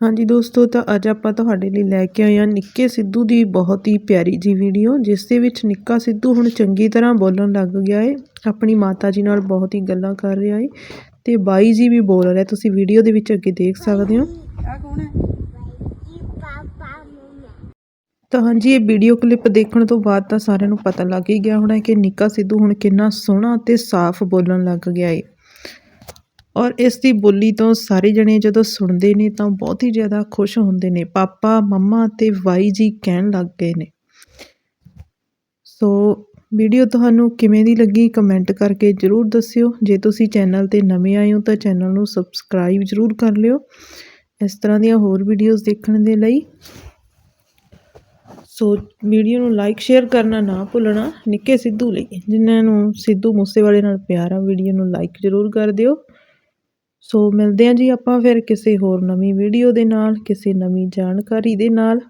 ਹਾਂਜੀ ਦੋਸਤੋ ਤਾਂ ਅੱਜ ਆਪਾਂ ਤੁਹਾਡੇ ਲਈ ਲੈ ਕੇ ਆਏ ਹਾਂ ਨਿੱਕੇ ਸਿੱਧੂ ਦੀ ਬਹੁਤ ਹੀ ਪਿਆਰੀ ਜੀ ਵੀਡੀਓ ਜਿਸ ਦੇ ਵਿੱਚ ਨਿੱਕਾ ਸਿੱਧੂ ਹੁਣ ਚੰਗੀ ਤਰ੍ਹਾਂ ਬੋਲਣ ਲੱਗ ਗਿਆ ਏ ਆਪਣੀ ਮਾਤਾ ਜੀ ਨਾਲ ਬਹੁਤ ਹੀ ਗੱਲਾਂ ਕਰ ਰਿਹਾ ਏ ਤੇ ਬਾਈ ਜੀ ਵੀ ਬੋਲ ਰਿਹਾ ਤੁਸੀਂ ਵੀਡੀਓ ਦੇ ਵਿੱਚ ਅੱਗੇ ਦੇਖ ਸਕਦੇ ਹੋ। ਆ ਕੌਣ ਹੈ? ਤਾਂ ਹਾਂਜੀ ਇਹ ਵੀਡੀਓ ਕਲਿੱਪ ਦੇਖਣ ਤੋਂ ਬਾਅਦ ਤਾਂ ਸਾਰਿਆਂ ਨੂੰ ਪਤਾ ਲੱਗ ਹੀ ਗਿਆ ਹੋਣਾ ਕਿ ਨਿੱਕਾ ਸਿੱਧੂ ਹੁਣ ਕਿੰਨਾ ਸੋਹਣਾ ਤੇ ਸਾਫ਼ ਬੋਲਣ ਲੱਗ ਗਿਆ ਏ। ਔਰ ਇਸ ਦੀ ਬੋਲੀ ਤੋਂ ਸਾਰੇ ਜਣੇ ਜਦੋਂ ਸੁਣਦੇ ਨੇ ਤਾਂ ਬਹੁਤ ਹੀ ਜ਼ਿਆਦਾ ਖੁਸ਼ ਹੁੰਦੇ ਨੇ। ਪਾਪਾ, ਮੰਮਾ ਅਤੇ ਵਾਈ ਜੀ ਕਹਿਣ ਲੱਗ ਗਏ ਨੇ। ਸੋ ਵੀਡੀਓ ਤੁਹਾਨੂੰ ਕਿਵੇਂ ਦੀ ਲੱਗੀ ਕਮੈਂਟ ਕਰਕੇ ਜਰੂਰ ਦੱਸਿਓ। ਜੇ ਤੁਸੀਂ ਚੈਨਲ ਤੇ ਨਵੇਂ ਆਏ ਹੋ ਤਾਂ ਚੈਨਲ ਨੂੰ ਸਬਸਕ੍ਰਾਈਬ ਜਰੂਰ ਕਰ ਲਿਓ ਇਸ ਤਰ੍ਹਾਂ ਦੀਆਂ ਹੋਰ ਵੀਡੀਓਜ਼ ਦੇਖਣ ਦੇ ਲਈ। ਸੋ ਵੀਡੀਓ ਨੂੰ ਲਾਈਕ, ਸ਼ੇਅਰ ਕਰਨਾ ਨਾ ਭੁੱਲਣਾ। ਨਿੱਕੇ ਸਿੱਧੂ ਲਈ, ਜਿਨ੍ਹਾਂ ਨੂੰ ਸਿੱਧੂ ਮੂਸੇਵਾਲੇ ਨਾਲ ਪਿਆਰ ਆ ਵੀਡੀਓ ਨੂੰ ਲਾਈਕ ਜ਼ਰੂਰ ਕਰ ਦਿਓ। ਸੋ ਮਿਲਦੇ ਹਾਂ ਜੀ ਆਪਾਂ ਫਿਰ ਕਿਸੇ ਹੋਰ ਨਵੀਂ ਵੀਡੀਓ ਦੇ ਨਾਲ, ਕਿਸੇ ਨਵੀਂ ਜਾਣਕਾਰੀ ਦੇ ਨਾਲ।